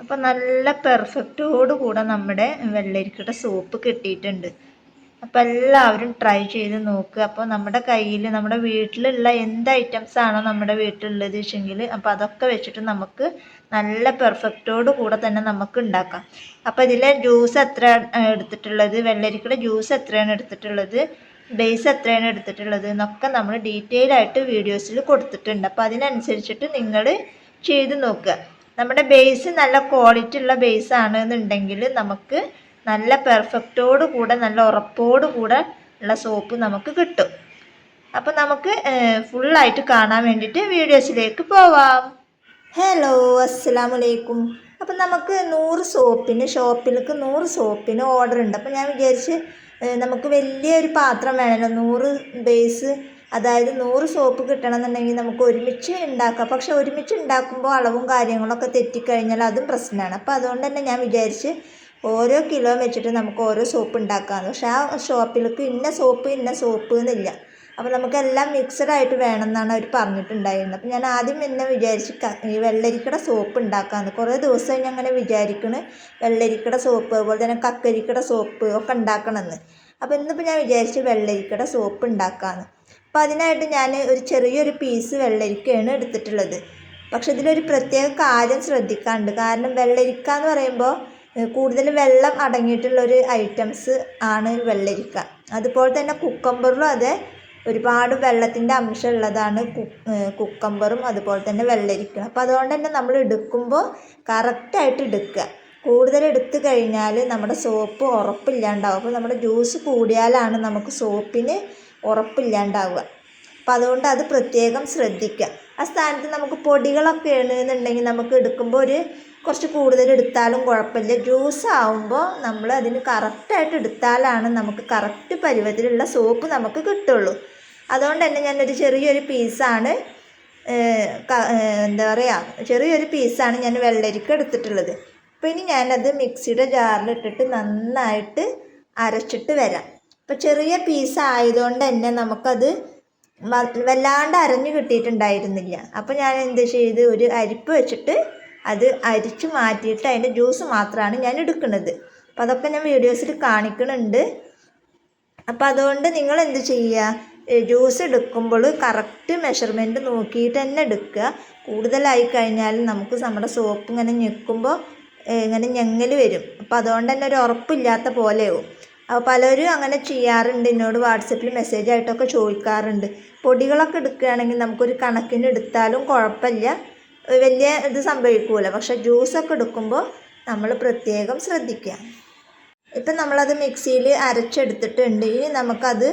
അപ്പോൾ നല്ല പെർഫെക്റ്റോട് കൂടെ നമ്മുടെ വെള്ളരിക്കയുടെ സോപ്പ് കിട്ടിയിട്ടുണ്ട്. അപ്പോൾ എല്ലാവരും ട്രൈ ചെയ്ത് നോക്കുക അപ്പോൾ നമ്മുടെ കയ്യിൽ നമ്മുടെ വീട്ടിലുള്ള എന്ത് ഐറ്റംസ് ആണോ നമ്മുടെ വീട്ടിലുള്ളത് വെച്ചെങ്കിൽ അപ്പോൾ അതൊക്കെ വെച്ചിട്ട് നമുക്ക് നല്ല പെർഫെക്റ്റോട് കൂടെ തന്നെ നമുക്ക് ഉണ്ടാക്കാം. അപ്പോൾ ഇതിലെ ജ്യൂസ് എത്ര എടുത്തിട്ടുള്ളത്? വെള്ളരിക്കയുടെ ജ്യൂസ് എത്രയാണ് എടുത്തിട്ടുള്ളത്? ബേസ് എത്രയാണ് എടുത്തിട്ടുള്ളത്? എന്നൊക്കെ നമ്മൾ ഡീറ്റെയിൽ ആയിട്ട് വീഡിയോസിൽ കൊടുത്തിട്ടുണ്ട്. അപ്പോൾ അതിനനുസരിച്ചിട്ട് നിങ്ങൾ ചെയ്ത് നോക്കുക. നമ്മുടെ ബേസ് നല്ല ക്വാളിറ്റി ഉള്ള ബേസ് ആണെന്നുണ്ടെങ്കിൽ നമുക്ക് നല്ല പെർഫെക്റ്റോട് കൂടെ നല്ല ഉറപ്പോട് കൂടെ ഉള്ള സോപ്പ് നമുക്ക് കിട്ടും. അപ്പോൾ നമുക്ക് ഫുള്ളായിട്ട് കാണാൻ വേണ്ടിയിട്ട് വീഡിയോസിലേക്ക് പോവാം. ഹലോ അസ്സാം വലൈക്കും അപ്പം നമുക്ക് നൂറ് സോപ്പിന് ഷോപ്പിലേക്ക് നൂറ് സോപ്പിന് ഓർഡർ ഉണ്ട്. അപ്പം ഞാൻ വിചാരിച്ച് നമുക്ക് വലിയൊരു പാത്രം വേണമല്ലോ നൂറ് ബേസ് അതായത് നൂറ് സോപ്പ് കിട്ടണമെന്നുണ്ടെങ്കിൽ നമുക്ക് ഒരുമിച്ച് ഉണ്ടാക്കാം. പക്ഷെ ഒരുമിച്ച് ഉണ്ടാക്കുമ്പോൾ അളവും കാര്യങ്ങളൊക്കെ തെറ്റിക്കഴിഞ്ഞാൽ അതും പ്രശ്നമാണ്. അപ്പോൾ അതുകൊണ്ട് തന്നെ ഞാൻ വിചാരിച്ച് ഓരോ കിലോ വെച്ചിട്ട് നമുക്ക് ഓരോ സോപ്പ് ഉണ്ടാക്കാമെന്ന്. പക്ഷെ ആ ഷോപ്പിലേക്ക് ഇന്ന സോപ്പ് ഇന്ന സോപ്പ് എന്നില്ല. അപ്പോൾ നമുക്കെല്ലാം മിക്സഡ് ആയിട്ട് വേണം എന്നാണ് അവർ പറഞ്ഞിട്ടുണ്ടായിരുന്നത്. അപ്പോൾ ഞാൻ ആദ്യം എന്നെ വിചാരിച്ച് ഈ വെള്ളരിക്കട സോപ്പ് ഉണ്ടാക്കാമെന്ന്. കുറേ ദിവസം ഞാൻ അങ്ങനെ വിചാരിക്കണ് വെള്ളരിക്കട സോപ്പ് അതുപോലെ തന്നെ കക്കരിക്കട സോപ്പ് ഒക്കെ ഉണ്ടാക്കണമെന്ന്. അപ്പോൾ ഇന്നിപ്പോൾ ഞാൻ വിചാരിച്ച് വെള്ളരിക്കട സോപ്പ് ഉണ്ടാക്കാമെന്ന്. അപ്പോൾ അതിനായിട്ട് ഞാൻ ഒരു ചെറിയൊരു പീസ് വെള്ളരിക്കയാണ് എടുത്തിട്ടുള്ളത്. പക്ഷെ ഇതിലൊരു പ്രത്യേക കാര്യം ശ്രദ്ധിക്കാനുണ്ട്. കാരണം വെള്ളരിക്ക എന്ന് പറയുമ്പോൾ കൂടുതൽ വെള്ളം അടങ്ങിയിട്ടുള്ളൊരു ഐറ്റംസ് ആണ് വെള്ളരിക്ക അതുപോലെ തന്നെ കുക്കമ്പറിലും അതെ ഒരുപാട് വെള്ളത്തിന്റെ അംശം ഉള്ളതാണ് കുക്കമ്പറും അതുപോലെ തന്നെ വെള്ളരിക്ക അപ്പോൾ അതുകൊണ്ട് തന്നെ നമ്മൾ എടുക്കുമ്പോൾ കറക്റ്റായിട്ട് എടുക്കുക. കൂടുതൽ എടുത്തു കഴിഞ്ഞാൽ നമ്മുടെ സോപ്പ് ഉറപ്പില്ലാണ്ടാവും. അപ്പോൾ നമ്മുടെ ജ്യൂസ് കൂടിയാലാണ് നമുക്ക് സോപ്പിന് ഉറപ്പില്ലാണ്ടാവുക. അപ്പോൾ അതുകൊണ്ട് അത് പ്രത്യേകം ശ്രദ്ധിക്കുക. ആ സ്ഥാനത്ത് നമുക്ക് പൊടികളൊക്കെ എന്നുണ്ടെങ്കിൽ നമുക്ക് എടുക്കുമ്പോൾ ഒരു കുറച്ച് കൂടുതൽ എടുത്താലും കുഴപ്പമില്ല. ജ്യൂസ് ആവുമ്പോൾ നമ്മൾ അതിന് കറക്റ്റായിട്ട് എടുത്താലാണ് നമുക്ക് കറക്റ്റ് പരുവത്തിലുള്ള സോപ്പ് നമുക്ക് കിട്ടുള്ളൂ. അതുകൊണ്ട് തന്നെ ഞാനൊരു ചെറിയൊരു പീസാണ് എന്താ പറയുക ചെറിയൊരു പീസാണ് ഞാൻ വെള്ളരിക്ക എടുത്തിട്ടുള്ളത്. അപ്പോൾ ഇനി ഞാനത് മിക്സിയുടെ ജാറിലിട്ടിട്ട് നന്നായിട്ട് അരച്ചിട്ട് വരാം. അപ്പോൾ ചെറിയ പീസ് ആയതുകൊണ്ട് തന്നെ നമുക്കത് വല്ലാണ്ട് അരഞ്ഞു കിട്ടിയിട്ടുണ്ടായിരുന്നില്ല. അപ്പോൾ ഞാൻ എന്ത് ചെയ്ത് ഒരു അരിപ്പ് വെച്ചിട്ട് അത് അരിച്ചു മാറ്റിയിട്ട് അതിന്റെ ജ്യൂസ് മാത്രമാണ് ഞാൻ എടുക്കുന്നത്. അപ്പോൾ അതൊക്കെ ഞാൻ വീഡിയോസിൽ കാണിക്കുന്നുണ്ട് അപ്പോൾ അതുകൊണ്ട് നിങ്ങൾ എന്ത് ചെയ്യുക ജ്യൂസ് എടുക്കുമ്പോൾ കറക്റ്റ് മെഷർമെന്റ് നോക്കിയിട്ട് തന്നെ എടുക്കുക. കൂടുതലായി കഴിഞ്ഞാൽ നമുക്ക് നമ്മുടെ സോപ്പ് ഇങ്ങനെ ഞെക്കുമ്പോൾ ഇങ്ങനെ ഞെങ്ങൽ വരും. അപ്പോൾ അതുകൊണ്ട് തന്നെ ഒരു ഉറപ്പില്ലാത്ത പോലെയാവും. അപ്പോൾ പലരും അങ്ങനെ ചെയ്യാറുണ്ട് എന്നോട് വാട്സപ്പിൽ മെസ്സേജ് ആയിട്ടൊക്കെ ചോദിക്കാറുണ്ട്. പൊടികളൊക്കെ എടുക്കുകയാണെങ്കിൽ നമുക്കൊരു കണക്കിന് എടുത്താലും കുഴപ്പമില്ല. വലിയ ഇത് സംഭവിക്കൂല. പക്ഷെ ജ്യൂസൊക്കെ എടുക്കുമ്പോൾ നമ്മൾ പ്രത്യേകം ശ്രദ്ധിക്കുക. ഇപ്പം നമ്മളത് മിക്സിയിൽ അരച്ചെടുത്തിട്ടുണ്ട്. ഇനി നമുക്കത്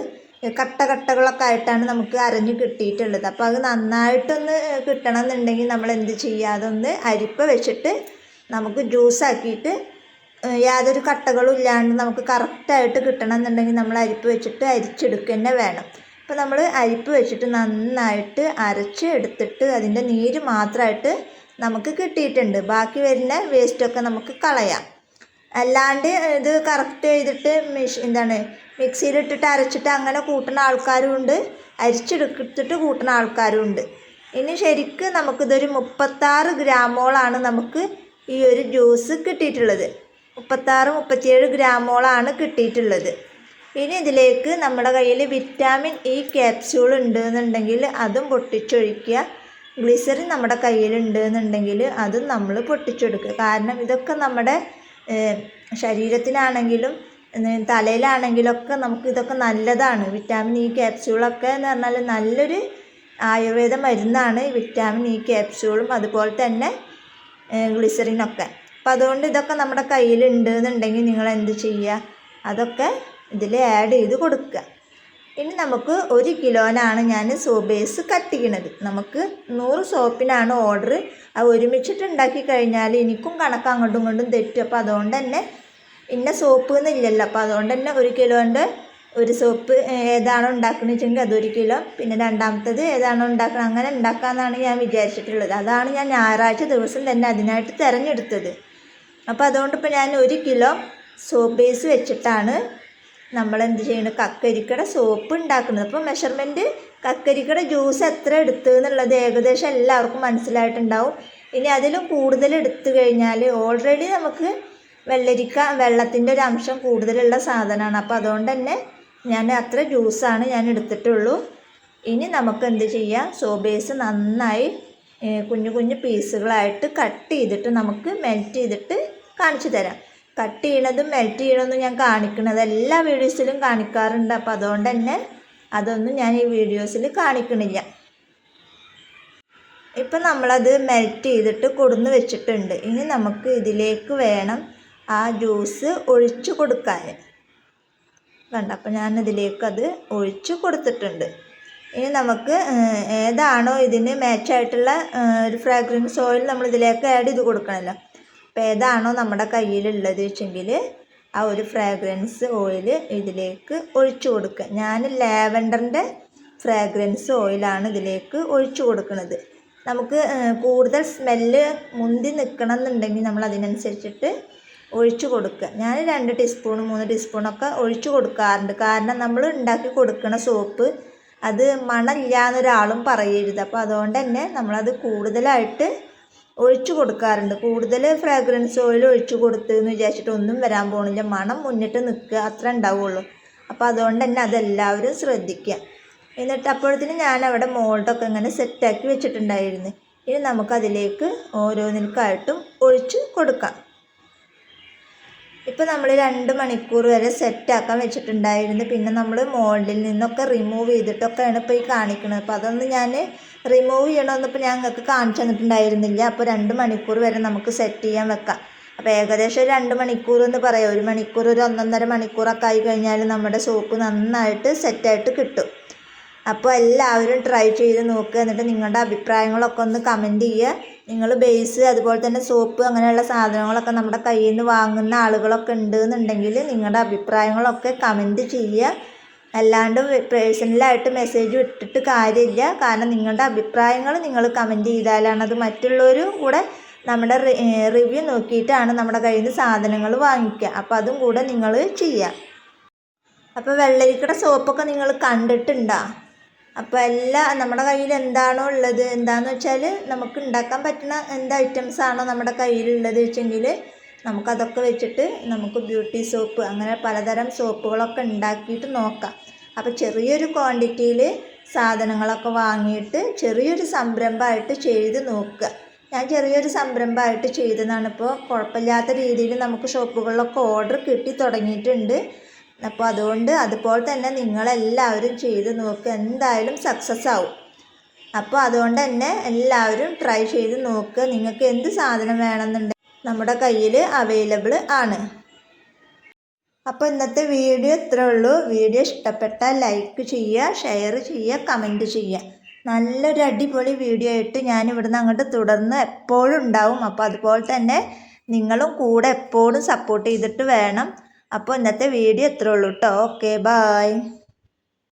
കട്ട കട്ടകളൊക്കെ ആയിട്ടാണ് നമുക്ക് അരഞ്ഞ് കിട്ടിയിട്ടുള്ളത്. അപ്പോൾ അത് നന്നായിട്ടൊന്ന് കിട്ടണം എന്നുണ്ടെങ്കിൽ നമ്മൾ എന്ത് ചെയ്യുക? അതൊന്ന് അരിപ്പ വെച്ചിട്ട് നമുക്ക് ജ്യൂസാക്കിയിട്ട് യാതൊരു കട്ടകളും ഇല്ലാണ്ട് നമുക്ക് കറക്റ്റായിട്ട് കിട്ടണം എന്നുണ്ടെങ്കിൽ നമ്മൾ അരിപ്പ് വെച്ചിട്ട് അരിച്ചെടുക്കുക തന്നെ വേണം. അപ്പോൾ നമ്മൾ അരിപ്പ് വെച്ചിട്ട് നന്നായിട്ട് അരച്ച് എടുത്തിട്ട് അതിന്റെ നീര് മാത്രമായിട്ട് നമുക്ക് കിട്ടിയിട്ടുണ്ട്. ബാക്കി വരുന്ന വേസ്റ്റൊക്കെ നമുക്ക് കളയാം. അല്ലാണ്ട് ഇത് കറക്റ്റ് ചെയ്തിട്ട് മിഷി എന്താണ് മിക്സിയിലിട്ടിട്ട് അരച്ചിട്ട് അങ്ങനെ കൂട്ടുന്ന ആൾക്കാരും ഉണ്ട്. അരിച്ചെടുത്തിട്ട് കൂട്ടുന്ന ആൾക്കാരും ഉണ്ട്. ഇനി ശരിക്ക് നമുക്കിതൊരു മുപ്പത്താറ് ഗ്രാമോളാണ് നമുക്ക് ഈ ഒരു ജ്യൂസ് കിട്ടിയിട്ടുള്ളത്. മുപ്പത്താറ് മുപ്പത്തിയേഴ് ഗ്രാമോളാണ് കിട്ടിയിട്ടുള്ളത്. ഇനി ഇതിലേക്ക് നമ്മുടെ കയ്യിൽ വിറ്റാമിൻ ഇ ക്യാപ്സ്യൂൾ ഉണ്ട് എന്നുണ്ടെങ്കിൽ അതും പൊട്ടിച്ചൊഴിക്കുക. ഗ്ലിസറിൻ നമ്മുടെ കയ്യിലുണ്ട് എന്നുണ്ടെങ്കിൽ അതും നമ്മൾ പൊട്ടിച്ചെടുക്കുക. കാരണം ഇതൊക്കെ നമ്മുടെ ശരീരത്തിനാണെങ്കിലും തലയിലാണെങ്കിലൊക്കെ നമുക്ക് ഇതൊക്കെ നല്ലതാണ്. വിറ്റാമിൻ ഇ ക്യാപ്സ്യൂളൊക്കെ എന്ന് പറഞ്ഞാൽ നല്ലൊരു ആയുർവേദ മരുന്നാണ് വിറ്റാമിൻ ഇ ക്യാപ്സ്യൂളും അതുപോലെ തന്നെ ഗ്ലിസറിനൊക്കെ. അപ്പോൾ അതുകൊണ്ട് ഇതൊക്കെ നമ്മുടെ കയ്യിലുണ്ട് എന്നുണ്ടെങ്കിൽ നിങ്ങൾ എന്ത് ചെയ്യുക? അതൊക്കെ ഇതിൽ ആഡ് ചെയ്ത് കൊടുക്കുക. ഇനി നമുക്ക് ഒരു കിലോനാണ് ഞാൻ സോബേസ് ബേസ് കത്തിക്കണത് നമുക്ക് നൂറ് സോപ്പിനാണ് ഓർഡർ അത് ഒരുമിച്ചിട്ട് ഉണ്ടാക്കി കഴിഞ്ഞാൽ എനിക്കും കണക്ക് അങ്ങോട്ടും ഇങ്ങോട്ടും തെറ്റും. അപ്പോൾ അതുകൊണ്ട് തന്നെ ഇന്ന സോപ്പ് എന്നില്ലല്ലോ. അപ്പോൾ അതുകൊണ്ട് തന്നെ ഒരു കിലോന്റെ ഒരു സോപ്പ് ഏതാണോ ഉണ്ടാക്കുന്നത് വെച്ചെങ്കിൽ അതൊരു കിലോ. പിന്നെ രണ്ടാമത്തത് ഏതാണോ ഉണ്ടാക്കുന്നത് അങ്ങനെ ഉണ്ടാക്കാമെന്നാണ് ഞാൻ വിചാരിച്ചിട്ടുള്ളത്. അതാണ് ഞാൻ ഞായറാഴ്ച ദിവസം തന്നെ അതിനായിട്ട് തിരഞ്ഞെടുത്തത്. അപ്പോൾ അതുകൊണ്ട് ഇപ്പോൾ ഞാൻ ഒരു കിലോ സോപ്പ് ബേസ് വെച്ചിട്ടാണ് നമ്മൾ എന്ത് ചെയ്യുന്നത് കക്കരിക്കട സോപ്പ് ഉണ്ടാക്കുന്നത്. അപ്പോൾ മെഷർമെന്റ് കക്കരിക്കട ജ്യൂസ് എത്ര എടുത്തു എന്നുള്ളത് ഏകദേശം എല്ലാവർക്കും മനസ്സിലായിട്ടുണ്ടാവും. ഇനി അതിലും കൂടുതൽ എടുത്തു കഴിഞ്ഞാൽ ഓൾറെഡി നമുക്ക് വെള്ളരിക്ക വെള്ളത്തിന്റെ ഒരു അംശം കൂടുതലുള്ള സാധനമാണ്. അപ്പോൾ അതുകൊണ്ട് തന്നെ ഞാൻ അത്ര ജ്യൂസാണ് ഞാൻ എടുത്തിട്ടുള്ളൂ. ഇനി നമുക്ക് എന്ത് ചെയ്യാം? സോബേസ് നന്നായി കുഞ്ഞു കുഞ്ഞു പീസുകളായിട്ട് കട്ട് ചെയ്തിട്ട് നമുക്ക് മെൽറ്റ് ചെയ്തിട്ട് കാണിച്ചു തരാം. കട്ട് ചെയ്യണതും മെൽറ്റ് ചെയ്യണതും ഞാൻ കാണിക്കണത് എല്ലാ വീഡിയോസിലും കാണിക്കാറുണ്ട്. അപ്പോൾ അതുകൊണ്ട് തന്നെ അതൊന്നും ഞാൻ ഈ വീഡിയോസിൽ കാണിക്കണില്ല. ഇപ്പം നമ്മളത് മെൽറ്റ് ചെയ്തിട്ട് കൊടുന്ന് വെച്ചിട്ടുണ്ട്. ഇനി നമുക്ക് ഇതിലേക്ക് വേണം ആ ജ്യൂസ് ഒഴിച്ചു കൊടുക്കാൻ കണ്ട? അപ്പം ഞാനിതിലേക്ക് അത് ഒഴിച്ചു കൊടുത്തിട്ടുണ്ട്. ഇനി നമുക്ക് ഏതാണോ ഇതിന് മാച്ചായിട്ടുള്ള ഒരു ഫ്രാഗ്രൻസ് ഓയിൽ നമ്മൾ ഇതിലേക്ക് ആഡ് ചെയ്ത് കൊടുക്കണമല്ലോ അപ്പോൾ ഏതാണോ നമ്മുടെ കയ്യിലുള്ളത് വെച്ചെങ്കിൽ ആ ഒരു ഫ്രാഗ്രൻസ് ഓയിൽ ഇതിലേക്ക് ഒഴിച്ചു കൊടുക്കുക. ഞാൻ ലാവൻഡറിന്റെ ഫ്രാഗ്രൻസ് ഓയിലാണ് ഇതിലേക്ക് ഒഴിച്ചു കൊടുക്കുന്നത്. നമുക്ക് കൂടുതൽ സ്മെല്ല് മുന്തി നിൽക്കണം എന്നുണ്ടെങ്കിൽ നമ്മൾ അതിനനുസരിച്ചിട്ട് ഒഴിച്ചു കൊടുക്കുക. ഞാൻ രണ്ട് ടീസ്പൂൺ മൂന്ന് ടീസ്പൂണൊക്കെ ഒഴിച്ചു കൊടുക്കാറുണ്ട്. കാരണം നമ്മൾ ഉണ്ടാക്കി കൊടുക്കണ സോപ്പ് അത് മണമില്ല എന്നൊരാളും പറയരുത്. അപ്പോൾ അതുകൊണ്ട് തന്നെ നമ്മളത് കൂടുതലായിട്ട് ഒഴിച്ചു കൊടുക്കാറുണ്ട്. കൂടുതൽ ഫ്രാഗ്രൻസ് ഓയിൽ ഒഴിച്ചു കൊടുത്ത് എന്ന് വിചാരിച്ചിട്ട് ഒന്നും വരാൻ പോകണില്ല മണം മുന്നിട്ട് നിൽക്കുക അത്ര ഉണ്ടാവുള്ളൂ. അപ്പോൾ അതുകൊണ്ട് തന്നെ അതെല്ലാവരും ശ്രദ്ധിക്കുക എന്നിട്ട് അപ്പോഴത്തിന് ഞാൻ അവിടെ മോൾഡൊക്കെ ഇങ്ങനെ സെറ്റാക്കി വെച്ചിട്ടുണ്ടായിരുന്നു. ഇനി നമുക്കതിലേക്ക് ഓരോന്നിൽക്കായിട്ടും ഒഴിച്ച് കൊടുക്കാം. ഇപ്പോൾ നമ്മൾ രണ്ട് മണിക്കൂർ വരെ സെറ്റാക്കാൻ വെച്ചിട്ടുണ്ടായിരുന്നു. പിന്നെ നമ്മൾ മോൾഡിൽ നിന്നൊക്കെ റിമൂവ് ചെയ്തിട്ടൊക്കെയാണ് ഇപ്പോൾ ഈ കാണിക്കുന്നത് അപ്പോൾ അതൊന്ന് ഞാൻ റിമൂവ് ചെയ്യണമെന്നിപ്പോൾ ഞാൻ നിങ്ങൾക്ക് കാണിച്ചു തന്നിട്ടുണ്ടായിരുന്നില്ല. അപ്പോൾ രണ്ട് മണിക്കൂർ വരെ നമുക്ക് സെറ്റ് ചെയ്യാൻ വെക്കാം. അപ്പോൾ ഏകദേശം രണ്ട് മണിക്കൂർ എന്ന് പറയാം. ഒരു മണിക്കൂർ ഒരു ഒന്നൊന്നര മണിക്കൂറൊക്കെ ആയി കഴിഞ്ഞാൽ നമ്മുടെ സോപ്പ് നന്നായിട്ട് സെറ്റായിട്ട് കിട്ടും. അപ്പോൾ എല്ലാവരും ട്രൈ ചെയ്ത് നോക്കുക എന്നിട്ട് നിങ്ങളുടെ അഭിപ്രായങ്ങളൊക്കെ ഒന്ന് കമന്റ് ചെയ്യുക. നിങ്ങൾ ബേസ് അതുപോലെ തന്നെ സോപ്പ് അങ്ങനെയുള്ള സാധനങ്ങളൊക്കെ നമ്മുടെ കയ്യിൽ നിന്ന് വാങ്ങുന്ന ആളുകളൊക്കെ ഉണ്ട് എന്നുണ്ടെങ്കിൽ നിങ്ങളുടെ അഭിപ്രായങ്ങളൊക്കെ കമന്റ് ചെയ്യുക. അല്ലാണ്ട് പേഴ്സണലായിട്ട് മെസ്സേജ് ഇട്ടിട്ട് കാര്യമില്ല. കാരണം നിങ്ങളുടെ അഭിപ്രായങ്ങൾ നിങ്ങൾ കമന്റ് ചെയ്താലാണ് അത് മറ്റുള്ളവരും കൂടെ നമ്മുടെ റിവ്യൂ നോക്കിയിട്ടാണ് നമ്മുടെ കയ്യിൽ നിന്ന് സാധനങ്ങൾ വാങ്ങിക്കുക. അപ്പോൾ അതും കൂടെ നിങ്ങൾ ചെയ്യുക. അപ്പോൾ വെള്ളരിക്കട സോപ്പൊക്കെ നിങ്ങൾ കണ്ടിട്ടുണ്ടോ? അപ്പോൾ എല്ലാ നമ്മുടെ കയ്യിൽ എന്താണോ ഉള്ളത് എന്താണെന്ന് വെച്ചാൽ നമുക്ക് ഉണ്ടാക്കാൻ പറ്റുന്ന എന്ത് ഐറ്റംസ് ആണോ നമ്മുടെ കയ്യിലുള്ളത് വെച്ചെങ്കിൽ നമുക്കതൊക്കെ വെച്ചിട്ട് നമുക്ക് ബ്യൂട്ടി സോപ്പ് അങ്ങനെ പലതരം സോപ്പുകളൊക്കെ ഉണ്ടാക്കിയിട്ട് നോക്കാം. അപ്പോൾ ചെറിയൊരു ക്വാണ്ടിറ്റിയിൽ സാധനങ്ങളൊക്കെ വാങ്ങിയിട്ട് ചെറിയൊരു സംരംഭമായിട്ട് ചെയ്ത് നോക്കുക. ഞാൻ ചെറിയൊരു സംരംഭമായിട്ട് ചെയ്തതാണ്. ഇപ്പോൾ കുഴപ്പമില്ലാത്ത രീതിയിൽ നമുക്ക് ഷോപ്പുകളിലൊക്കെ ഓർഡർ കിട്ടി തുടങ്ങിയിട്ടുണ്ട്. അപ്പോൾ അതുകൊണ്ട് അതുപോലെ തന്നെ നിങ്ങളെല്ലാവരും ചെയ്ത് നോക്കുക എന്തായാലും സക്സസ് ആവും. അപ്പോൾ അതുകൊണ്ട് തന്നെ എല്ലാവരും ട്രൈ ചെയ്ത് നോക്കുക നിങ്ങൾക്ക് എന്ത് സാധനം വേണമെന്നുണ്ടെങ്കിൽ നമ്മുടെ കയ്യിൽ അവൈലബിൾ ആണ്. അപ്പോൾ ഇന്നത്തെ വീഡിയോ ഇത്രേ ഉള്ളൂ. വീഡിയോ ഇഷ്ടപ്പെട്ടാൽ ലൈക്ക് ചെയ്യുക ഷെയർ ചെയ്യുക കമന്റ് ചെയ്യുക. നല്ലൊരു അടിപൊളി വീഡിയോ ആയിട്ട് ഞാൻ ഇവിടുന്ന് അങ്ങോട്ട് തുടർന്ന് എപ്പോഴും ഉണ്ടാവും. അപ്പോൾ അതുപോലെ തന്നെ നിങ്ങളും കൂടെ എപ്പോഴും സപ്പോർട്ട് ചെയ്തിട്ട് വേണം. അപ്പോൾ ഇന്നത്തെ വീഡിയോ ഇത്രേ ഉള്ളൂ കേട്ടോ ഓക്കെ ബായ്